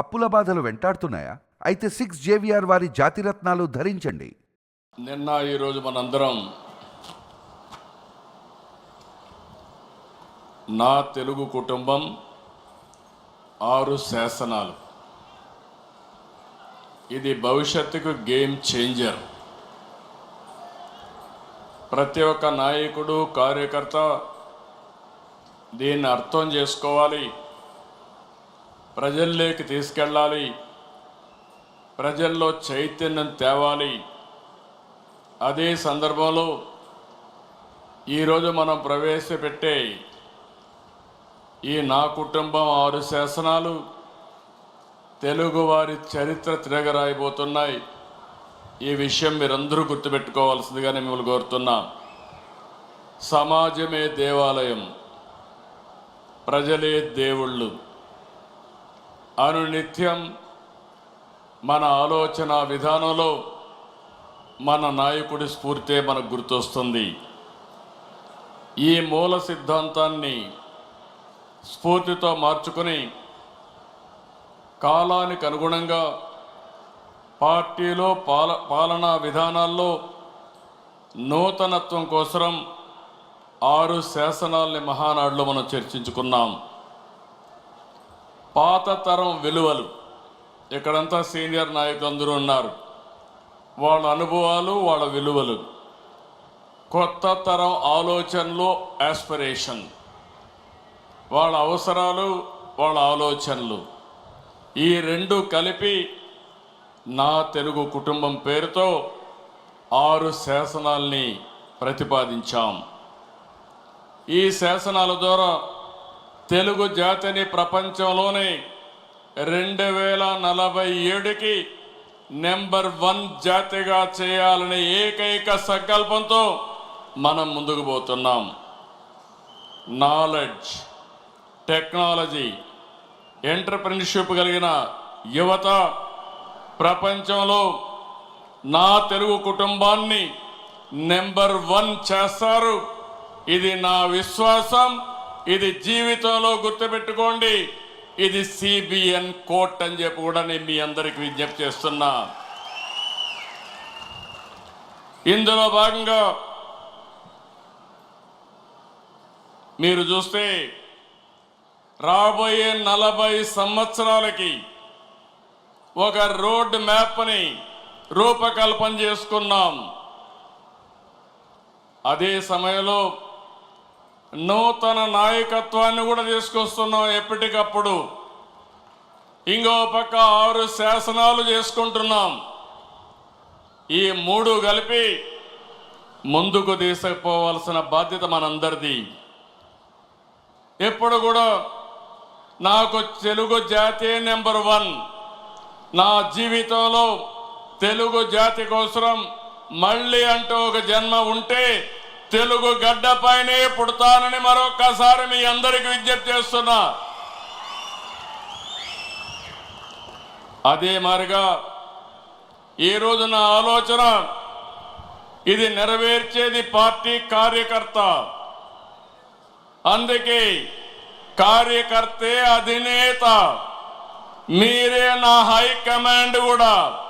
అప్పుల బాధలు వెంటాడుతున్నాయా? అయితే సిక్స్ జేవిఆర్ వారి జాతిరత్నాలు ధరించండి. నిన్న ఈరోజు మనందరం నా తెలుగు కుటుంబం ఆరు శాసనాలు. ఇది భవిష్యత్తుకు గేమ్ చేంజర్. ప్రతి ఒక్క నాయకుడు కార్యకర్త దీన్ని అర్థం చేసుకోవాలి. ప్రజల్లోకి తీసుకెళ్ళాలి. ప్రజల్లో చైతన్యం తేవాలి. అదే సందర్భంలో ఈరోజు మనం ప్రవేశపెట్టే ఈ నా కుటుంబం ఆరు శాసనాలు తెలుగువారి చరిత్ర తిరగరాయిపోతున్నాయి ఈ విషయం మీరందరూ గుర్తుపెట్టుకోవాల్సిందిగానే మిమ్మల్ని కోరుతున్నా. సమాజమే దేవాలయం. ప్రజలే దేవుళ్ళు. అనునిత్యం మన ఆలోచన విధానంలో మన నాయకుడి స్ఫూర్తే మనకు గుర్తొస్తుంది. ఈ మూల సిద్ధాంతాన్ని స్ఫూర్తితో మార్చుకుని కాలానికి అనుగుణంగా పార్టీలో పాల పాలనా విధానాల్లో నూతనత్వం కోసరం ఆరు శాసనాల్ని మహానాడులో మనం చర్చించుకున్నాం. పాత తరం విలువలు. ఇక్కడంతా సీనియర్ నాయకులు అందరూ ఉన్నారు. వాళ్ళ అనుభవాలు వాళ్ళ విలువలు. కొత్త తరం ఆలోచనలు ఆస్పిరేషన్ వాళ్ళ అవసరాలు వాళ్ళ ఆలోచనలు. ఈ రెండు కలిపి నా తెలుగు కుటుంబం పేరుతో ఆరు శాసనాల్ని ప్రతిపాదించాం. ఈ శాసనాల ద్వారా తెలుగు జాతిని ప్రపంచంలోనే రెండు వేల నలభై ఏడుకి నెంబర్ వన్ జాతిగా చేయాలనే ఏకైక సంకల్పంతో మనం ముందుకు పోతున్నాం. నాలెడ్జ్ టెక్నాలజీ ఎంటర్ప్రినర్షిప్ కలిగిన యువత ప్రపంచంలో నా తెలుగు కుటుంబాన్ని నెంబర్ వన్ చేస్తారు. ఇది నా విశ్వాసం. ఇది జీవితంలో గుర్తుపెట్టుకోండి. ఇది సిబిఎన్ కోర్ట్ అని చెప్పి కూడా నేను మీ అందరికి విజ్ఞప్తి చేస్తున్నా. ఇందులో భాగంగా మీరు చూస్తే రాబోయే నలభై సంవత్సరాలకి ఒక రోడ్ మ్యాప్ని రూపకల్పన చేసుకున్నాం. అదే సమయంలో నూతన నాయకత్వాన్ని కూడా తీసుకొస్తున్నాం ఎప్పటికప్పుడు. ఇంకో పక్క ఆరు శాసనాలు చేసుకుంటున్నాం. ఈ మూడు కలిపి ముందుకు తీసుకుపోవాల్సిన బాధ్యత మనందరిది. ఎప్పుడు కూడా నాకు తెలుగు జాతి నెంబర్ వన్. నా జీవితంలో తెలుగు జాతి కోసం మళ్ళీ అంటూ ఒక జన్మ ఉంటే తెలుగు గడ్డపైనే పుడతానని మరొక్కసారి మీ అందరికి విజ్ఞప్తి చేస్తున్నా. అదే మారిగా ఈ నా ఆలోచన ఇది నెరవేర్చేది పార్టీ కార్యకర్త. అందుకే కార్యకర్తే అధినేత. మీరే నా హైకమాండ్ కూడా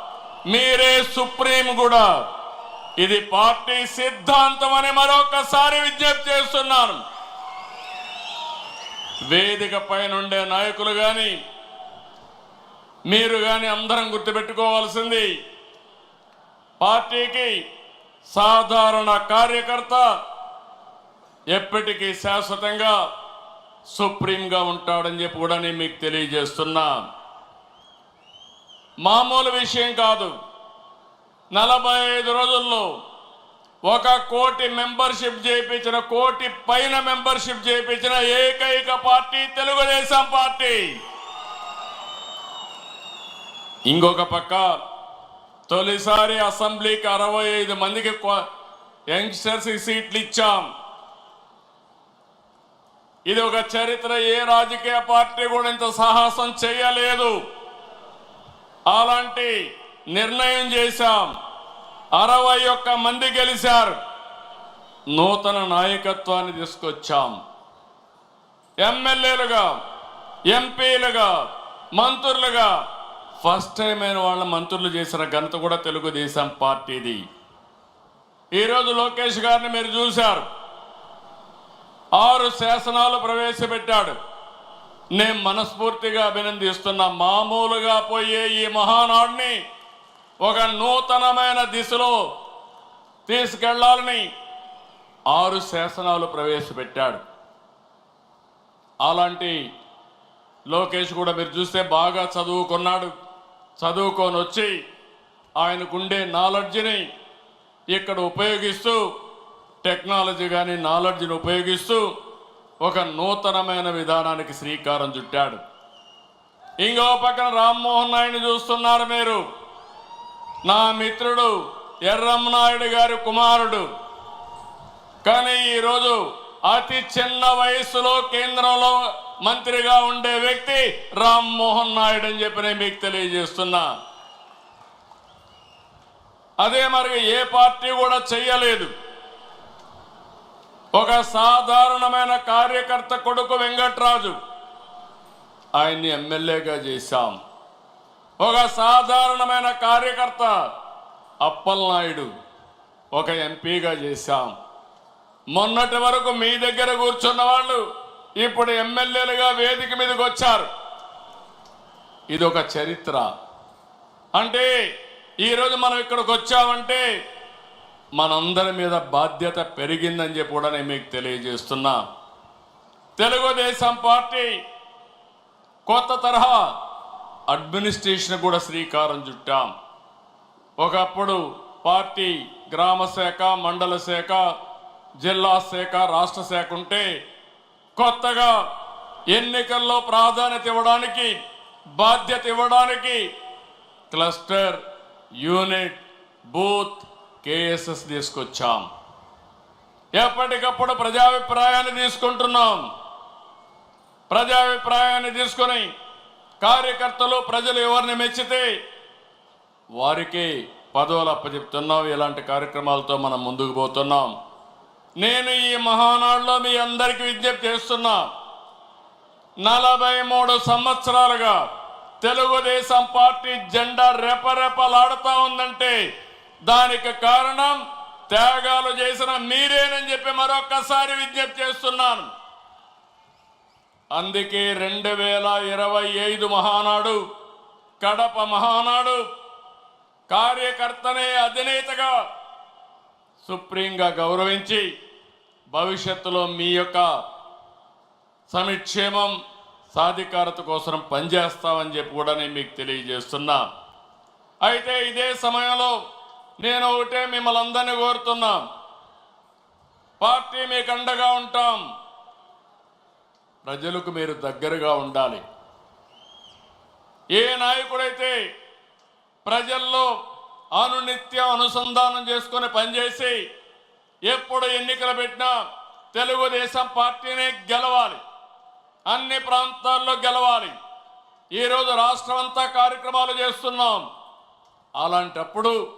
మీరే సుప్రీం కూడా. ఇది పార్టీ సిద్ధాంతం అని మరొకసారి విజ్ఞప్తి చేస్తున్నాను. వేదిక పైనుండే నాయకులు కానీ మీరు కానీ అందరం గుర్తుపెట్టుకోవాల్సింది పార్టీకి సాధారణ కార్యకర్త ఎప్పటికీ శాశ్వతంగా సుప్రీంగా ఉంటాడని చెప్పి కూడా నేను మీకు తెలియజేస్తున్నా. మామూలు విషయం కాదు. నలభై ఐదు రోజుల్లో ఒక కోటి మెంబర్షిప్ చేయించిన కోటి పైన మెంబర్షిప్ చేయించిన ఏకైక పార్టీ తెలుగుదేశం పార్టీ. ఇంకొక పక్క తొలిసారి అసెంబ్లీకి అరవై ఐదు మందికి యంగ్స్టర్స్ సీట్లు ఇచ్చాం ఇది ఒక చరిత్ర ఏ రాజకీయ పార్టీ కూడా ఇంత సాహసం చేయలేదు. అలాంటి నిర్ణయం చేశాం. అరవై ఒక్క మంది గెలిచారు. నూతన నాయకత్వాన్ని తీసుకొచ్చాం. ఎమ్మెల్యేలుగా ఎంపీలుగా మంత్రులుగా ఫస్ట్ టైం అయిన వాళ్ళ మంత్రులు చేసిన ఘనత కూడా తెలుగుదేశం పార్టీది. ఈరోజు లోకేష్ గారిని మీరు చూశారు. ఆరు శాసనాలు ప్రవేశపెట్టాడు. నేను మనస్ఫూర్తిగా అభినందిస్తున్నా. మామూలుగా పోయే ఈ మహానాడిని ఒక నూతనమైన దిశలో తీసుకెళ్ళాలని ఆరు శాసనాలు ప్రవేశపెట్టాడు. అలాంటి లోకేష్ కూడా మీరు చూస్తే బాగా చదువుకున్నాడు. చదువుకొని వచ్చి ఆయనకుండే నాలెడ్జ్ని ఇక్కడ ఉపయోగిస్తూ టెక్నాలజీ కానీ నాలెడ్జ్ని ఉపయోగిస్తూ ఒక నూతనమైన విధానానికి శ్రీకారం చుట్టాడు. ఇంకో పక్కన రామ్మోహన్ నాయుడిని చూస్తున్నారు మీరు. నా మిత్రుడు ఎర్రమ్మనాయుడు గారి కుమారుడు. కానీ ఈరోజు అతి చిన్న వయసులో కేంద్రంలో మంత్రిగా ఉండే వ్యక్తి రామ్మోహన్ నాయుడు అని చెప్పి నేను మీకు తెలియజేస్తున్నా. అదే మరి ఏ పార్టీ కూడా చెయ్యలేదు. ఒక సాధారణమైన కార్యకర్త కొడుకు వెంకట్రాజు. ఆయన్ని ఎమ్మెల్యేగా చేశాం. ఒక సాధారణమైన కార్యకర్త అప్పలనాయుడు ఒక ఎంపీగా చేశాం. మొన్నటి వరకు మీ దగ్గర కూర్చున్న వాళ్ళు ఇప్పుడు ఎమ్మెల్యేలుగా వేదిక మీదకి వచ్చారు. ఇది ఒక చరిత్ర. అంటే ఈరోజు మనం ఇక్కడికి వచ్చామంటే మనందరి మీద బాధ్యత పెరిగిందని చెప్పి కూడా నేను మీకు తెలియజేస్తున్నా. తెలుగుదేశం పార్టీ కొత్త తరహా అడ్మినిస్ట్రేషన్ కూడా శ్రీకారం చుట్టాం. ఒకప్పుడు పార్టీ గ్రామ శాఖ మండల శాఖ జిల్లా శాఖ రాష్ట్ర శాఖ ఉంటే కొత్తగా ఎన్నికల్లో ప్రాధాన్యత ఇవ్వడానికి బాధ్యత ఇవ్వడానికి క్లస్టర్ యూనిట్ బూత్ కేఎస్ఎస్ తీసుకొచ్చాం. ఎప్పటికప్పుడు ప్రజాభిప్రాయాన్ని తీసుకుంటున్నాం. ప్రజాభిప్రాయాన్ని తీసుకొని కార్యకర్తలు ప్రజలు ఎవరిని మెచ్చితే వారికి పదవులు అప్పచెప్తున్నాం. ఇలాంటి కార్యక్రమాలతో మనం ముందుకు పోతున్నాం. నేను ఈ మహానాడులో మీ అందరికీ విజ్ఞప్తి చేస్తున్నా. నలభై మూడు సంవత్సరాలుగా తెలుగుదేశం పార్టీ జెండా రెపరెపలాడుతూ ఉందంటే దానికి కారణం త్యాగాలు చేసిన మీరేనని చెప్పి మరొక్కసారి విజ్ఞప్తి చేస్తున్నాను. అందుకే రెండు వేల ఇరవై ఐదు మహానాడు కడప మహానాడు కార్యకర్తనే అధినేతగా సుప్రీంగా గౌరవించి భవిష్యత్తులో మీ యొక్క సమిక్షేమం సాధికారత కోసం పనిచేస్తామని చెప్పి కూడా నేను మీకు తెలియజేస్తున్నా. అయితే ఇదే సమయంలో నేను ఒకటే మిమ్మల్ని అందరినీ కోరుతున్నా. పార్టీ మీకు అండగా ఉంటాం. ప్రజలకు మీరు దగ్గరగా ఉండాలి. ఏ నాయకుడైతే ప్రజల్లో అనునిత్యం అనుసంధానం చేసుకొని పనిచేసి ఎప్పుడు ఎన్నికలు పెట్టినా తెలుగుదేశం పార్టీనే గెలవాలి. అన్ని ప్రాంతాల్లో గెలవాలి. ఈరోజు రాష్ట్రం అంతా కార్యక్రమాలు చేస్తున్నాం. అలాంటప్పుడు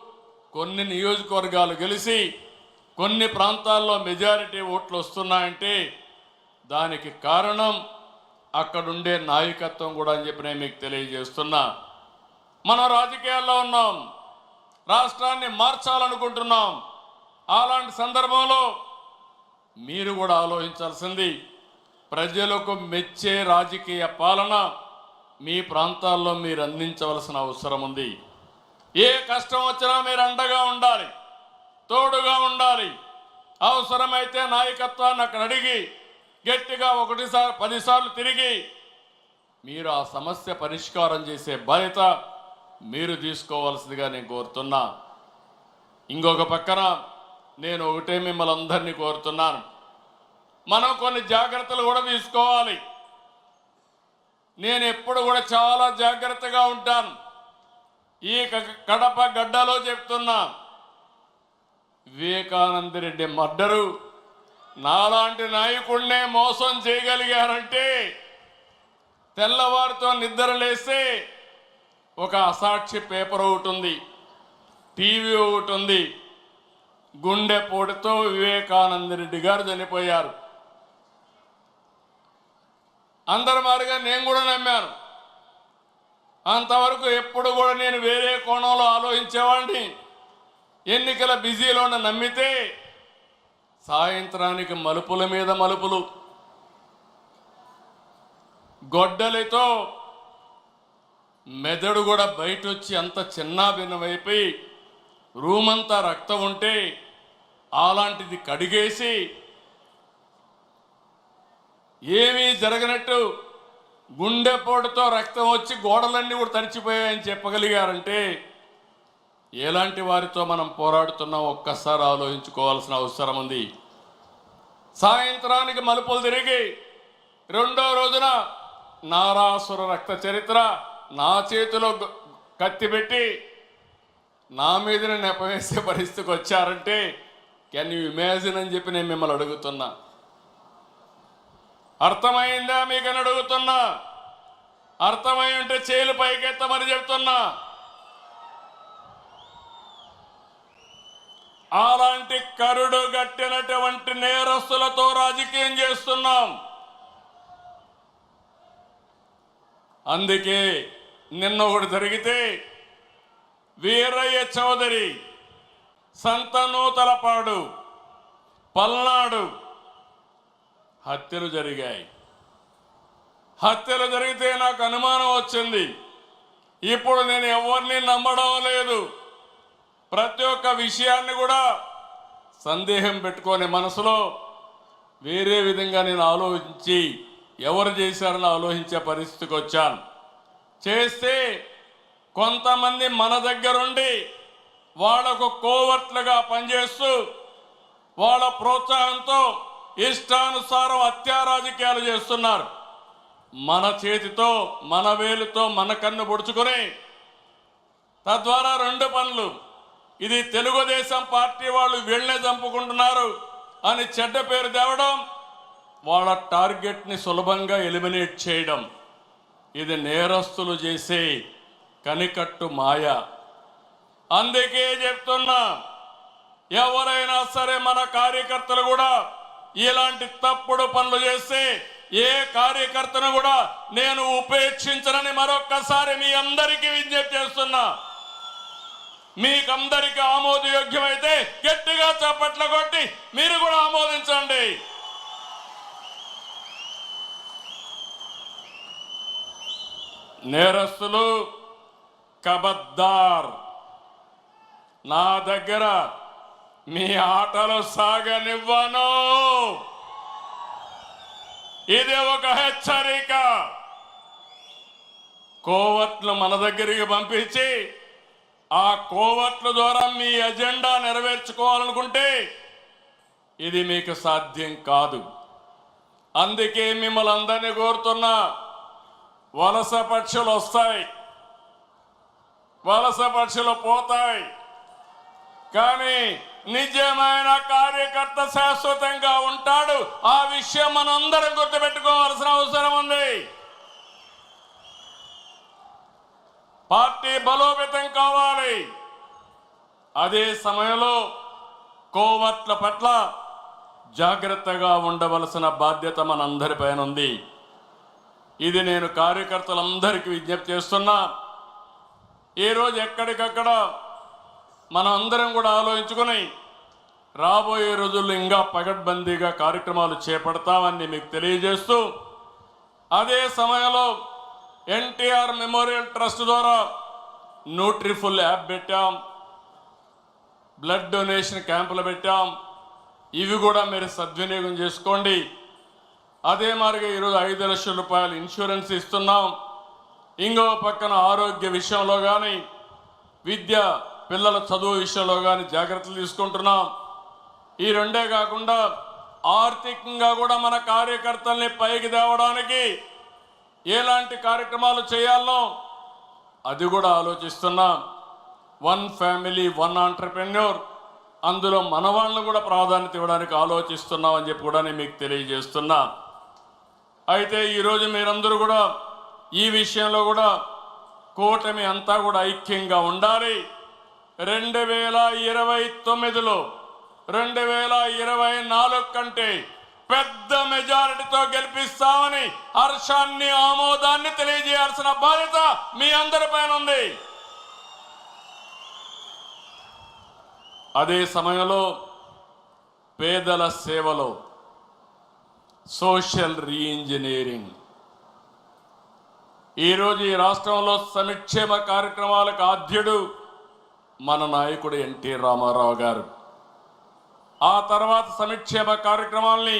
కొన్ని నియోజకవర్గాలు గెలిచి కొన్ని ప్రాంతాల్లో మెజారిటీ ఓట్లు వస్తున్నాయంటే దానికి కారణం అక్కడుండే నాయకత్వం కూడా అని చెప్పి నేను మీకు తెలియజేస్తున్నా. మనం రాజకీయాల్లో ఉన్నాం. రాష్ట్రాన్ని మార్చాలనుకుంటున్నాం. అలాంటి సందర్భంలో మీరు కూడా ఆలోచించాల్సింది ప్రజలకు మెచ్చే రాజకీయ పాలన మీ ప్రాంతాల్లో మీరు అందించవలసిన అవసరం ఉంది. ఏ కష్టం వచ్చినా మీరు అండగా ఉండాలి తోడుగా ఉండాలి. అవసరమైతే నాయకత్వాన్ని అక్కడ అడిగి గట్టిగా ఒకటిసారి పదిసార్లు తిరిగి మీరు ఆ సమస్య పరిష్కారం చేసే బాధ్యత మీరు తీసుకోవాల్సిందిగా నేను కోరుతున్నా. ఇంకొక పక్కన నేను ఒకటే మిమ్మల్ని అందరినీ కోరుతున్నాను. మనం కొన్ని జాగ్రత్తలు కూడా తీసుకోవాలి. నేను ఎప్పుడు కూడా చాలా జాగ్రత్తగా ఉంటాను. ఈ క- కడప గడ్డలో చెప్తున్నా వివేకానంద రెడ్డి మర్డరు నాలాంటి నాయకుడినే మోసం చేయగలిగారంటే తెల్లవారితో నిద్ర లేస్తే ఒక అసాక్షి పేపర్ ఒకటి ఉంది టీవీ ఒకటి ఉంది. గుండెపోటుతో వివేకానంద రెడ్డి గారు చనిపోయారు. అందరి మారిగా నేను కూడా నమ్మాను. అంతవరకు ఎప్పుడు కూడా నేను వేరే కోణంలో ఆలోచించేవాడిని. ఎన్నికల బిజీలో నమ్మితే సాయంత్రానికి మలుపుల మీద మలుపులు. గొడ్డలితో మెదడు కూడా బయట వచ్చి అంత చిన్న భిన్నమైపోయి రూమ్ అంతా రక్తం ఉంటే అలాంటిది కడిగేసి ఏమీ జరగనట్టు గుండెపోటుతో రక్తం వచ్చి గోడలన్నీ కూడా తడిచిపోయాయని చెప్పగలిగారంటే ఎలాంటి వారితో మనం పోరాడుతున్నాం ఒక్కసారి ఆలోచించుకోవాల్సిన అవసరం ఉంది. సాయంత్రానికి మలుపులు తిరిగి రెండో రోజున నారాసుర రక్త చరిత్ర నా చేతిలో కత్తి పెట్టి నా మీదనే నెపవేసే పరిస్థితికి వచ్చారంటే కెన్ యూ ఇమాజిన్ అని చెప్పి నేను మిమ్మల్ని అడుగుతున్నా. అర్థమైందా మీకని అడుగుతున్నా? అర్థమై ఉంటే చేలు పైకెత్తమని చెప్తున్నా. అలాంటి కరుడు గట్టినటువంటి నేరస్తులతో రాజకీయం చేస్తున్నాం. అందుకే నిన్న ఒకటి జరిగితే వీరయ్య చౌదరి సంతనూతలపాడు పల్నాడు హత్యలు జరిగాయి. హత్యలు జరిగితే నాకు అనుమానం వచ్చింది. ఇప్పుడు నేను ఎవరిని నమ్మడం లేదు. ప్రతి ఒక్క విషయాన్ని కూడా సందేహం పెట్టుకొని మనసులో వేరే విధంగా నేను ఆలోచించి ఎవరు చేశారని ఆలోచించే పరిస్థితికి వచ్చాను. చేస్తే కొంతమంది మన దగ్గరుండి వాళ్ళకు కోవర్ట్లుగా పనిచేస్తూ వాళ్ళ ప్రోత్సాహంతో ఇష్టానుసారం అత్యారాజకీయాలు చేస్తున్నారు. మన చేతితో మన వేలుతో మన కన్ను పొడుచుకొని తద్వారా రెండు పనులు ఇది తెలుగుదేశం పార్టీ వాళ్ళు వీళ్ళనే చంపుకుంటున్నారు అని చెడ్డ పేరు తేవడం వాళ్ళ టార్గెట్ని సులభంగా ఎలిమినేట్ చేయడం. ఇది నేరస్తులు చేసే కనికట్టు మాయ. అందుకే చెప్తున్నా ఎవరైనా సరే మన కార్యకర్తలు కూడా ఇలాంటి తప్పుడు పనులు చేస్తే ఏ కార్యకర్తను కూడా నేను ఉపేక్షించనని మరొక్కసారి మీ అందరికీ విజ్ఞప్తి చేస్తున్నా. మీకందరికీ ఆమోదయోగ్యమైతే గట్టిగా చప్పట్లు కొట్టి మీరు కూడా ఆమోదించండి. నేరస్తులు కబద్దార్ నా దగ్గర మీ ఆటలు సాగనివ్వను. ఇది ఒక హెచ్చరిక. కోవట్లు మన దగ్గరికి పంపించి ఆ కోవట్ల ద్వారా మీ ఎజెండా నెరవేర్చుకోవాలనుకుంటే ఇది మీకు సాధ్యం కాదు. అందుకే మిమ్మల్ని అందరినీ కోరుతున్నా వలస పక్షులు వస్తాయి. వలస పక్షులు పోతాయి. కానీ నిజమైన కార్యకర్త శాశ్వతంగా ఉంటాడు. ఆ విషయం మనందరం గుర్తుపెట్టుకోవాల్సిన అవసరం ఉంది. పార్టీ బలోపేతం కావాలి. అదే సమయంలో కోవట్ల పట్ల జాగ్రత్తగా ఉండవలసిన బాధ్యత మనందరిపైన ఉంది. ఇది నేను కార్యకర్తలందరికీ విజ్ఞప్తి చేస్తున్నా. ఈరోజు ఎక్కడికక్కడ మనం అందరం కూడా ఆలోచించుకొని రాబోయే రోజుల్లో ఇంకా పగడ్బందీగా కార్యక్రమాలు చేపడతామని మీకు తెలియజేస్తూ అదే సమయంలో ఎన్టీఆర్ మెమోరియల్ ట్రస్ట్ ద్వారా న్యూట్రిఫుల్ యాప్ పెట్టాం. బ్లడ్ డొనేషన్ క్యాంపులు పెట్టాం. ఇవి కూడా మీరు సద్వినియోగం చేసుకోండి. అదే మాదిరిగా ఈరోజు ఐదు లక్షల రూపాయలు ఇన్సూరెన్స్ ఇస్తున్నాం. ఇంకో పక్కన ఆరోగ్య విషయంలో కానీ విద్య పిల్లల చదువు విషయంలో కానీ జాగ్రత్తలు తీసుకుంటున్నాం. ఈ రెండే కాకుండా ఆర్థికంగా కూడా మన కార్యకర్తల్ని పైకి తేవడానికి ఎలాంటి కార్యక్రమాలు చేయాలనో అది కూడా ఆలోచిస్తున్నాం. వన్ ఫ్యామిలీ వన్ ఆంటర్ప్రెన్యూర్ అందులో మన వాళ్ళని కూడా ప్రాధాన్యత ఇవ్వడానికి ఆలోచిస్తున్నాం అని చెప్పి కూడా నేను మీకు తెలియజేస్తున్నా. అయితే ఈరోజు మీరందరూ కూడా ఈ విషయంలో కూడా కూటమి అంతా కూడా ఐక్యంగా ఉండాలి. రెండు వేల ఇరవై తొమ్మిదిలో రెండు వేల ఇరవై నాలుగు కంటే పెద్ద మెజారిటీతో గెలిపిస్తామని హర్షాన్ని ఆమోదాన్ని తెలియజేయాల్సిన బాధ్యత మీ అందరిపైన ఉంది. అదే సమయంలో పేదల సేవలో సోషల్ రీఇంజనీరింగ్. ఈరోజు ఈ రాష్ట్రంలో సంక్షేమ కార్యక్రమాలకు ఆద్యుడు మన నాయకుడు ఎన్టీ రామారావు గారు. ఆ తర్వాత సంక్షేమ కార్యక్రమాల్ని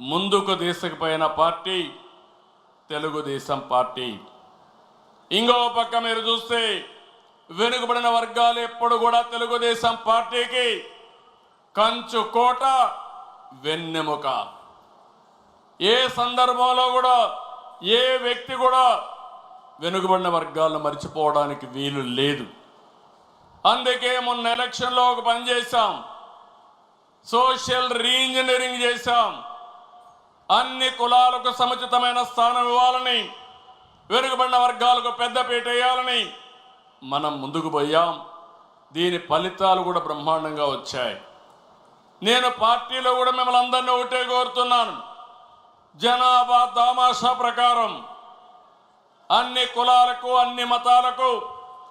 ముందుకు తీసుకుపోయిన పార్టీ తెలుగుదేశం పార్టీ. ఇంకో పక్క మీరు చూస్తే వెనుకబడిన వర్గాలు ఎప్పుడు కూడా తెలుగుదేశం పార్టీకి కంచు కోట వెన్నెముక. ఏ సందర్భంలో కూడా ఏ వ్యక్తి కూడా వెనుకబడిన వర్గాలను మర్చిపోవడానికి వీలు లేదు. అందుకే మొన్న ఎలక్షన్లో ఒక పని చేశాం. సోషల్ రీఇంజనీరింగ్ చేశాం. అన్ని కులాలకు సముచితమైన స్థానం ఇవ్వాలని వెనుకబడిన వర్గాలకు పెద్దపీట వేయాలని మనం ముందుకు పోయాం. దీని ఫలితాలు కూడా బ్రహ్మాండంగా వచ్చాయి. నేను పార్టీలో కూడా మిమ్మల్ని అందరినీ ఒకటే కోరుతున్నాను. జనాభా దామాషా ప్రకారం అన్ని కులాలకు అన్ని మతాలకు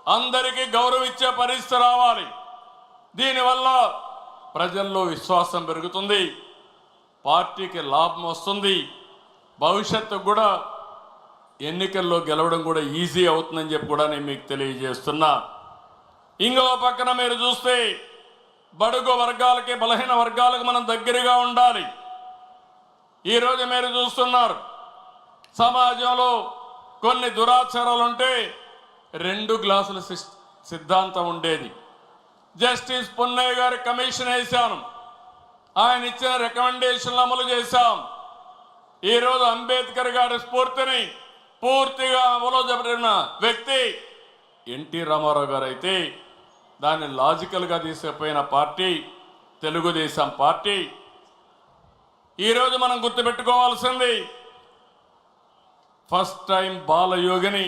అందరికీ గౌరవించే పరిస్థితి రావాలి. దీనివల్ల ప్రజల్లో విశ్వాసం పెరుగుతుంది. పార్టీకి లాభం వస్తుంది. భవిష్యత్తు కూడా ఎన్నికల్లో గెలవడం కూడా ఈజీ అవుతుందని చెప్పి కూడా నేను మీకు తెలియజేస్తున్నా. ఇంకో పక్కన మీరు చూస్తే బడుగు వర్గాలకి బలహీన వర్గాలకు మనం దగ్గరగా ఉండాలి. ఈరోజు మీరు చూస్తున్నారు సమాజంలో కొన్ని దురాచారాలు ఉంటే రెండు గ్లాసుల సిద్ధాంతం ఉండేది. జస్టిస్ పున్నయ్య గారి కమిషన్ వేశాను. ఆయన ఇచ్చిన రికమెండేషన్లు అమలు చేశాం. ఈరోజు అంబేద్కర్ గారి స్ఫూర్తిని పూర్తిగా అమలు జరిపిన వ్యక్తి ఎన్టీ రామారావు గారు అయితే దాన్ని లాజికల్గా తీసుకుపోయిన పార్టీ తెలుగుదేశం పార్టీ. ఈరోజు మనం గుర్తుపెట్టుకోవాల్సింది ఫస్ట్ టైం బాలయోగిని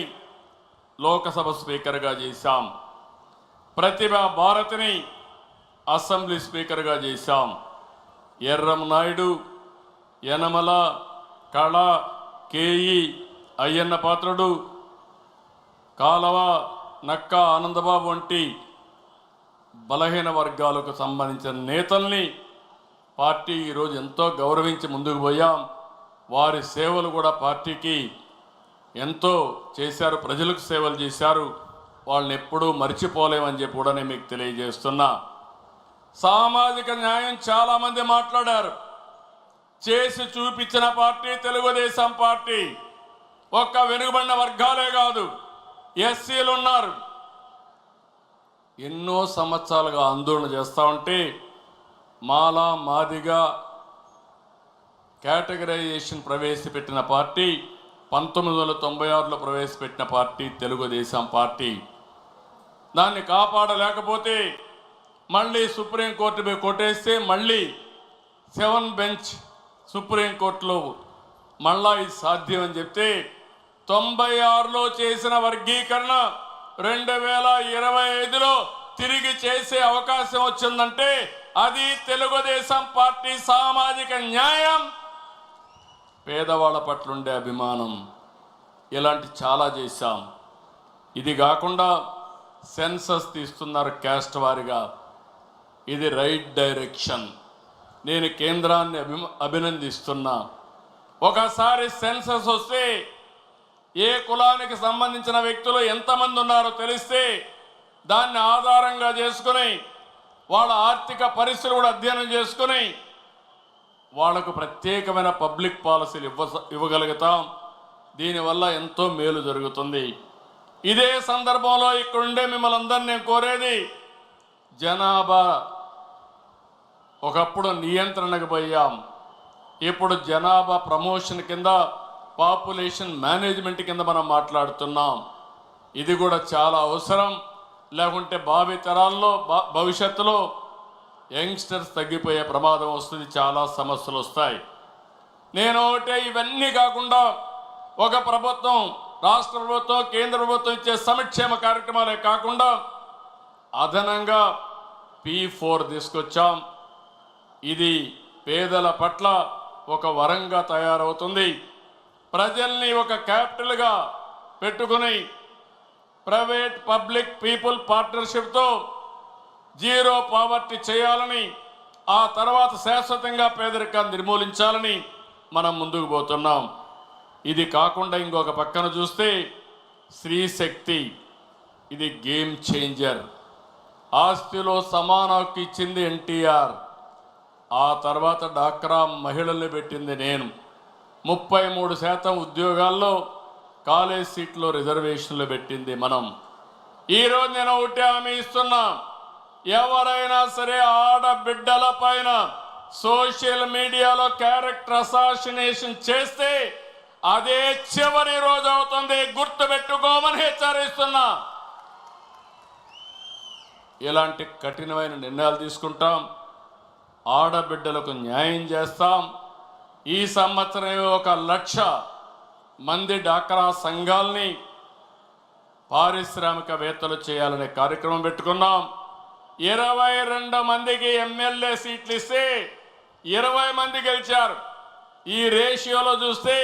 లోకసభ స్పీకర్గా చేశాం. ప్రతిభ భారతిని అసెంబ్లీ స్పీకర్గా చేశాం. ఎర్రం నాయుడు యనమల కళ కేయి అయ్యన్న పాత్రుడు కాలవ నక్క ఆనందబాబు వంటి బలహీన వర్గాలకు సంబంధించిన నేతల్ని పార్టీ ఈరోజు ఎంతో గౌరవించి ముందుకు పోయాం. వారి సేవలు కూడా పార్టీకి ఎంతో చేశారు ప్రజలకు సేవలు చేశారు. వాళ్ళని ఎప్పుడూ మర్చిపోలేమని చెప్పి కూడా నేను మీకు తెలియజేస్తున్నా. సామాజిక న్యాయం చాలామంది మాట్లాడారు. చేసి చూపించిన పార్టీ తెలుగుదేశం పార్టీ. ఒక్క వెనుకబడిన వర్గాలే కాదు ఎస్సీలు ఉన్నారు. ఎన్నో సంవత్సరాలుగా ఆందోళన చేస్తూ ఉంటే మాలా మాదిగా కేటగరైజేషన్ ప్రవేశపెట్టిన పార్టీ పంతొమ్మిది వందల తొంభై ఆరులో ప్రవేశపెట్టిన పార్టీ తెలుగుదేశం పార్టీ. దాన్ని కాపాడలేకపోతే మళ్ళీ సుప్రీంకోర్టు మీద కొట్టేస్తే మళ్ళీ సెవెన్ బెంచ్ సుప్రీంకోర్టులో మళ్ళా ఇది సాధ్యం అని చెప్తే తొంభై ఆరులో చేసిన వర్గీకరణ రెండు వేల ఇరవై ఐదులో తిరిగి చేసే అవకాశం వచ్చిందంటే అది తెలుగుదేశం పార్టీ సామాజిక న్యాయం. పేదవాళ్ళ పట్ల ఉండే అభిమానం ఇలాంటి చాలా చేశాం. ఇది కాకుండా సెన్సస్ తీస్తున్నారు క్యాస్ట్ వారిగా. ఇది రైట్ డైరెక్షన్. నేను కేంద్రాన్ని అభి అభినందిస్తున్నా. ఒకసారి సెన్సస్ వస్తే ఏ కులానికి సంబంధించిన వ్యక్తులు ఎంతమంది ఉన్నారో తెలిస్తే దాన్ని ఆధారంగా చేసుకుని వాళ్ళ ఆర్థిక పరిస్థితులు కూడా అధ్యయనం చేసుకుని వాళ్ళకు ప్రత్యేకమైన పబ్లిక్ పాలసీలు ఇవ్వ ఇవ్వగలుగుతాం. దీనివల్ల ఎంతో మేలు జరుగుతుంది. ఇదే సందర్భంలో ఇక్కడుండే మిమ్మల్ని అందరినీ నేను కోరేది జనాభా. ఒకప్పుడు నియంత్రణకు పోయాం. ఇప్పుడు జనాభా ప్రమోషన్ కింద పాపులేషన్ మేనేజ్మెంట్ కింద మనం మాట్లాడుతున్నాం. ఇది కూడా చాలా అవసరం. లేకుంటే భావి తరాల్లో భవిష్యత్తులో యంగ్స్టర్స్ తగ్గిపోయే ప్రమాదం వస్తుంది చాలా సమస్యలు వస్తాయి. నేను ఒకటే ఇవన్నీ కాకుండా ఒక ప్రభుత్వం రాష్ట్ర ప్రభుత్వం కేంద్ర ప్రభుత్వం ఇచ్చే సంక్షేమ కార్యక్రమాలే కాకుండా అదనంగా పి ఫోర్ తీసుకొచ్చాం. ఇది పేదల పట్ల ఒక వరంగా తయారవుతుంది. ప్రజల్ని ఒక క్యాపిటల్గా పెట్టుకుని ప్రైవేట్ పబ్లిక్ పీపుల్ పార్ట్నర్షిప్తో జీరో పావర్టీ చేయాలని ఆ తర్వాత శాశ్వతంగా పేదరికాన్ని నిర్మూలించాలని మనం ముందుకు పోతున్నాం. ఇది కాకుండా ఇంకొక పక్కన చూస్తే స్త్రీ శక్తి. ఇది గేమ్ చేంజర్. ఆస్తిలో సమాన ఇచ్చింది ఎన్టీఆర్. ఆ తర్వాత డాక్రా మహిళల్ని పెట్టింది నేను. ముప్పై మూడు శాతం ఉద్యోగాల్లో కాలేజ్ సీట్లో రిజర్వేషన్లు పెట్టింది మనం. ఈరోజు నేను ఒకటే హామీ ఇస్తున్నా. ఎవరైనా సరే ఆడబిడ్డల పైన సోషల్ మీడియాలో క్యారెక్టర్ అసాసినేషన్ చేస్తే అదే చివరి రోజు అవుతుంది. గుర్తుపెట్టుకోమని హెచ్చరిస్తున్నా. ఇలాంటి కఠినమైన నిర్ణయాలు తీసుకుంటాం. ఆడబిడ్డలకు న్యాయం చేస్తాం. ఈ సంవత్సరం ఒక లక్ష మంది డాక్రా సంఘాల్ని పారిశ్రామికవేత్తలు చేయాలనే కార్యక్రమం పెట్టుకున్నాం. ఇరవై రెండు మందికి ఎమ్మెల్యే సీట్లు ఇస్తే ఇరవై మంది గెలిచారు. ఈ రేషియోలో చూస్తే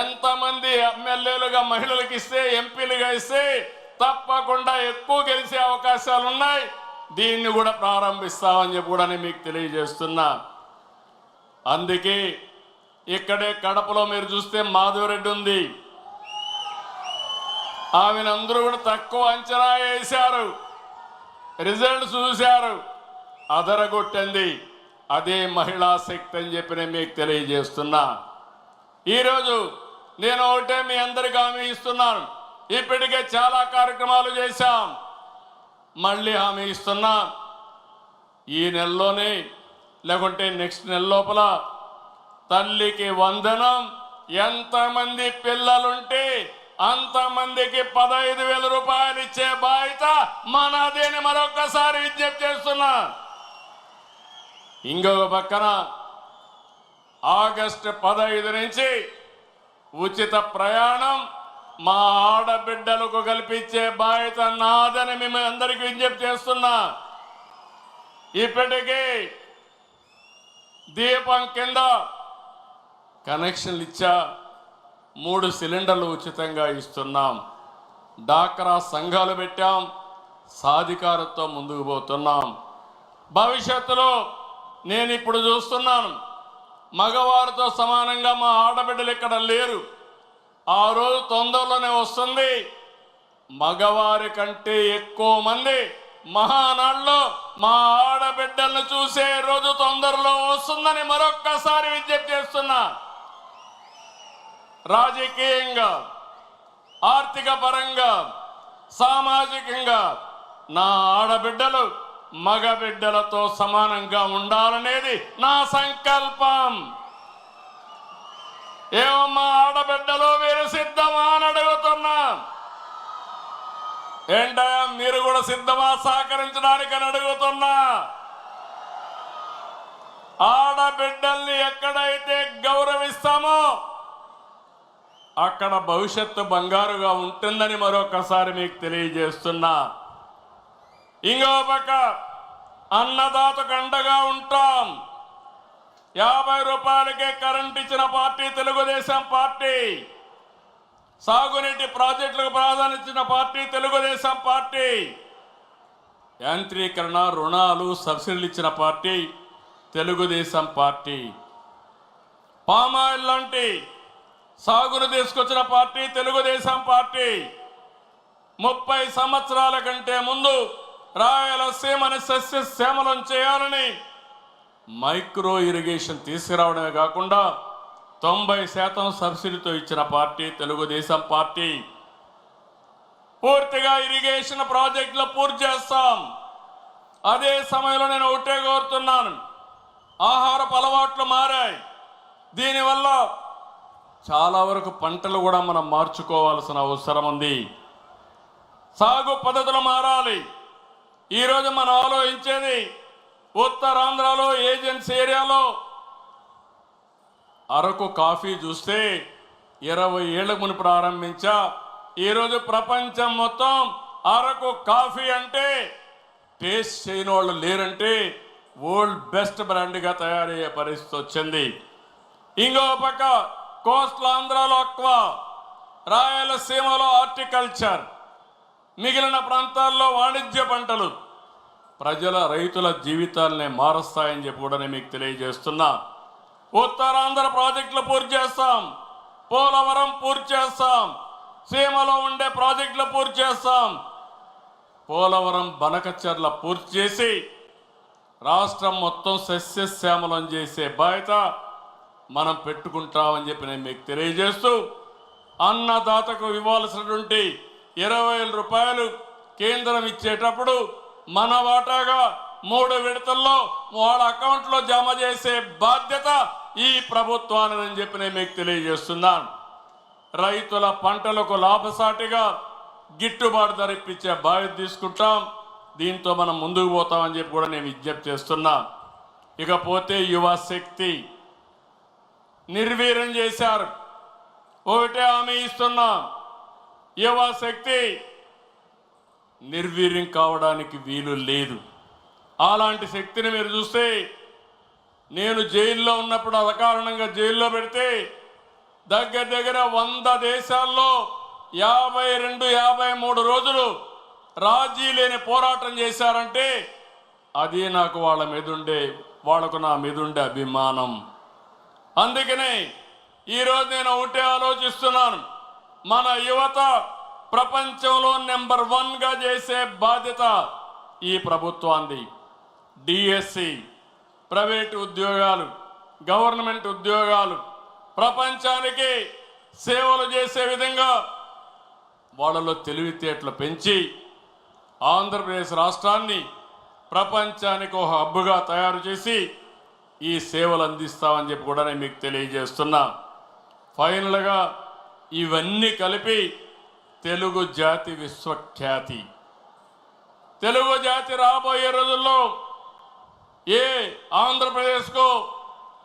ఎంతమంది ఎమ్మెల్యేలుగా మహిళలకు ఇస్తే ఎంపీలుగా ఇస్తే తప్పకుండా ఎక్కువ గెలిచే అవకాశాలు ఉన్నాయి దీన్ని కూడా ప్రారంభిస్తామని చెప్పి కూడా నేను మీకు తెలియజేస్తున్నా. అందుకే ఇక్కడే కడపలో మీరు చూస్తే మాధవరెడ్డి ఉంది. ఆమెను అందరూ కూడా తక్కువ అంచనా వేశారు. రిజల్ట్ చూశారు. అదరగొట్టింది అదే మహిళా శక్తి అని చెప్పి నేను మీకు తెలియజేస్తున్నా. ఈరోజు నేను ఒకటే మీ అందరికి హామీ ఇస్తున్నాను. ఇప్పటికే చాలా కార్యక్రమాలు చేశాం. మళ్ళీ హామీ ఇస్తున్నా. ఈ నెలలోనే లేకుంటే నెక్స్ట్ నెల లోపల తల్లికి వందనం. ఎంతమంది పిల్లలుంటే అంతమందికి పదహైదు వేల రూపాయలు ఇచ్చే బాధ్యత మనదేని మరొకసారి విజ్ఞప్తి చేస్తున్నా. ఇంకొక పక్కన ఆగస్టు పదహైదు నుంచి ఉచిత ప్రయాణం మా ఆడబిడ్డలకు కల్పించే బాధ్యత నాదని మేము అందరికీ విజ్ఞప్తి చేస్తున్నా. ఇప్పటికీ దీపం కింద కనెక్షన్లు ఇచ్చా మూడు సిలిండర్లు ఉచితంగా ఇస్తున్నాం. డాక్రా సంఘాలు పెట్టాం. సాధికారతో ముందుకు పోతున్నాం. భవిష్యత్తులో నేను ఇప్పుడు చూస్తున్నాను. మగవారితో సమానంగా మా ఆడబిడ్డలు ఇక్కడ లేరు. ఆ రోజు తొందరలోనే వస్తుంది. మగవారి కంటే ఎక్కువ మంది మహానాడులో మా ఆడబిడ్డలను చూసే రోజు తొందరలో వస్తుందని మరొక్కసారి విజ్ఞప్తి చేస్తున్నా. రాజకీయంగా ఆర్థిక పరంగా సామాజికంగా నా ఆడబిడ్డలు మగబిడ్డలతో సమానంగా ఉండాలనేది నా సంకల్పం. ఏమమ్మా ఆడబిడ్డలు మీరు సిద్ధమా అని అడుగుతున్నా. ఏంటయ్యా మీరు కూడా సిద్ధమా సహకరించడానికి అని అడుగుతున్నా. ఆడబిడ్డల్ని ఎక్కడైతే గౌరవిస్తామో అక్కడ భవిష్యత్తు బంగారుగా ఉంటుందని మరొకసారి మీకు తెలియజేస్తున్నా. ఇంకో పక్క అన్నదాతకు అండగా ఉంటాం. యాభై రూపాయలకే కరెంట్ ఇచ్చిన పార్టీ తెలుగుదేశం పార్టీ. సాగునీటి ప్రాజెక్టులకు ప్రాధాన్యత పార్టీ తెలుగుదేశం పార్టీ. యాంత్రీకరణ రుణాలు సబ్సిడీలు ఇచ్చిన పార్టీ తెలుగుదేశం పార్టీ. పామాయిల్ లాంటి సాగును తీసుకొచ్చిన పార్టీ తెలుగుదేశం పార్టీ. ముప్పై సంవత్సరాల కంటే ముందు రాయలసీమని సస్యశ్యామలం చేయాలని మైక్రో ఇరిగేషన్ తీసుకురావడమే కాకుండా తొంభై శాతం సబ్సిడీతో ఇచ్చిన పార్టీ తెలుగుదేశం పార్టీ. పూర్తిగా ఇరిగేషన్ ప్రాజెక్టులు పూర్తి చేస్తాం. అదే సమయంలో నేను ఒకటే కోరుతున్నాను. ఆహారపు అలవాట్లు మారాయి. దీనివల్ల చాలా వరకు పంటలు కూడా మనం మార్చుకోవాల్సిన అవసరం ఉంది. సాగు పద్ధతులు మారాలి. ఈరోజు మనం ఆలోచించేది ఉత్తరాంధ్రలో ఏజెన్సీ ఏరియాలో అరకు కాఫీ చూస్తే ఇరవై ఏళ్ళ ముని ప్రారంభించా. ఈరోజు ప్రపంచం మొత్తం అరకు కాఫీ అంటే టేస్ట్ చేయని వాళ్ళు లేరంటే వరల్డ్ బెస్ట్ బ్రాండ్గా తయారయ్యే పరిస్థితి వచ్చింది. ఇంకో పక్క కోస్టల్ ఆంధ్రాలో అక్వా రాయలసీమలో హార్టికల్చర్ మిగిలిన ప్రాంతాల్లో వాణిజ్య పంటలు ప్రజల రైతుల జీవితాలని మారుస్తాయని చెప్పి కూడా నేను మీకు తెలియజేస్తున్నా. ఉత్తరాంధ్ర ప్రాజెక్టులు పూర్తి చేస్తాం. పోలవరం పూర్తి చేస్తాం. సీమలో ఉండే ప్రాజెక్టులు పూర్తి చేస్తాం. పోలవరం బనకచర్ల పూర్తి చేసి రాష్ట్రం మొత్తం సస్యశ్యామలం చేసే బాధ్యత మనం పెట్టుకుంటామని చెప్పి నేను మీకు తెలియజేస్తూ అన్నదాతకు ఇవ్వాల్సినటువంటి ఇరవై వేల రూపాయలు కేంద్రం ఇచ్చేటప్పుడు మన వాటాగా మూడు విడతల్లో వాళ్ళ అకౌంట్లో జమ చేసే బాధ్యత ఈ ప్రభుత్వానిదని చెప్పి నేను మీకు తెలియజేస్తున్నాను. రైతుల పంటలకు లాభసాటిగా గిట్టుబాటు ధర ఇప్పించే బాధ్యత తీసుకుంటాం. దీంతో మనం ముందుకు పోతామని చెప్పి కూడా నేను విజ్ఞప్తి చేస్తున్నా. ఇకపోతే యువశక్తి నిర్వీర్యం చేశారు. ఒకటే హామీ ఇస్తున్నా. యువశక్తి నిర్వీర్యం కావడానికి వీలు లేదు. అలాంటి శక్తిని మీరు చూస్తే నేను జైల్లో ఉన్నప్పుడు అకారణంగా జైల్లో పెడితే దగ్గర దగ్గర వంద దేశాల్లో యాభై రెండు యాభై మూడు రోజులు రాజీ లేని పోరాటం చేశారంటే అది నాకు వాళ్ళ మీద ఉండే వాళ్ళకు నా మీద ఉండే అభిమానం. అందుకనే ఈరోజు నేను ఒకటే ఆలోచిస్తున్నాను. మన యువత ప్రపంచంలో నెంబర్ వన్గా చేసే బాధ్యత ఈ ప్రభుత్వాన్ని డిఎస్సి ప్రైవేట్ ఉద్యోగాలు గవర్నమెంట్ ఉద్యోగాలు ప్రపంచానికి సేవలు చేసే విధంగా వాళ్ళలో తెలివితేటలు పెంచి ఆంధ్రప్రదేశ్ రాష్ట్రాన్ని ప్రపంచానికి ఒక హబ్బుగా తయారు చేసి ఈ సేవలు అందిస్తామని చెప్పి కూడా నేను మీకు తెలియజేస్తున్నా. ఫైనల్గా ఇవన్నీ కలిపి తెలుగు జాతి విశ్వఖ్యాతి. తెలుగు జాతి రాబోయే రోజుల్లో ఏ ఆంధ్రప్రదేశ్కు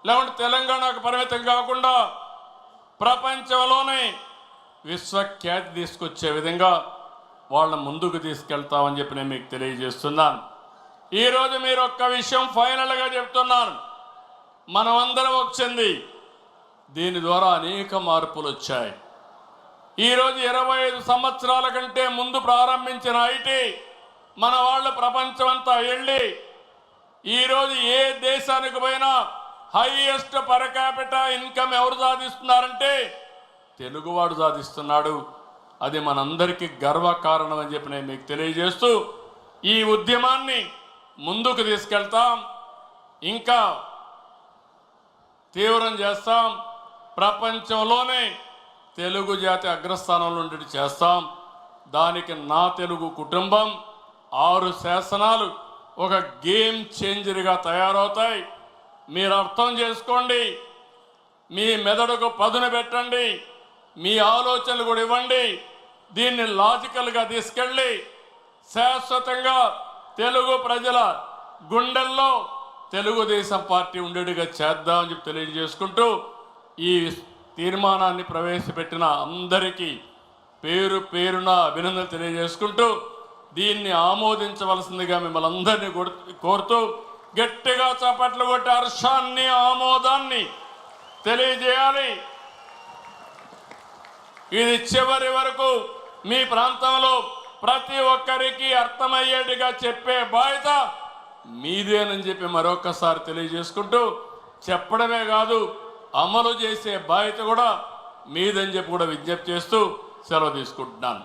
లేకుంటే తెలంగాణకు పరిమితం కాకుండా ప్రపంచంలోనే విశ్వఖ్యాతి తీసుకొచ్చే విధంగా వాళ్ళ ముందుకు తీసుకెళ్తామని చెప్పి నేను మీకు తెలియజేస్తున్నాను. ఈరోజు మీరు ఒక్క విషయం ఫైనల్గా చెప్తున్నాను. మనమందరం వచ్చింది దీని ద్వారా అనేక మార్పులు వచ్చాయి. ఈరోజు ఇరవై ఐదు సంవత్సరాల కంటే ముందు ప్రారంభించిన ఐటీ మన వాళ్ళు ప్రపంచం అంతా వెళ్ళి ఈరోజు ఏ దేశానికి పోయినా హైయెస్ట్ పర్ ఇన్కమ్ ఎవరు సాధిస్తున్నారంటే తెలుగువాడు సాధిస్తున్నాడు. అది మనందరికీ గర్వకారణం అని చెప్పి నేను మీకు తెలియజేస్తూ ఈ ఉద్యమాన్ని ముందుకు తీసుకెళ్తాం. ఇంకా తీవ్రం చేస్తాం. ప్రపంచంలోనే తెలుగు జాతి అగ్రస్థానంలో ఉండేటి చేస్తాం. దానికి నా తెలుగు కుటుంబం ఆరు శాసనాలు ఒక గేమ్ చేంజర్గా తయారవుతాయి. మీరు అర్థం చేసుకోండి. మీ మెదడుకు పదును పెట్టండి. మీ ఆలోచనలు కూడా ఇవ్వండి. దీన్ని లాజికల్గా తీసుకెళ్ళి శాశ్వతంగా తెలుగు ప్రజల గుండెల్లో తెలుగుదేశం పార్టీ ఉండేట్టుగా చేద్దామని చెప్పి తెలియజేసుకుంటూ ఈ తీర్మానాన్ని ప్రవేశపెట్టిన అందరికీ పేరు పేరున అభినందన తెలియజేసుకుంటూ దీన్ని ఆమోదించవలసిందిగా మిమ్మల్ని అందరినీ కోరుతూ గట్టిగా చప్పట్లు కొట్టి హర్షాన్ని ఆమోదాన్ని తెలియజేయాలి. ఇది చివరి వరకు మీ ప్రాంతంలో ప్రతి ఒక్కరికి అర్థమయ్యేట్టుగా చెప్పే బాధ్యత మీదేనని చెప్పి మరొకసారి తెలియజేసుకుంటూ చెప్పడమే కాదు అమలు చేసే బాధ్యత కూడా మీదని చెప్పి కూడా విజ్ఞప్తి చేస్తూ సెలవు తీసుకుంటున్నాను.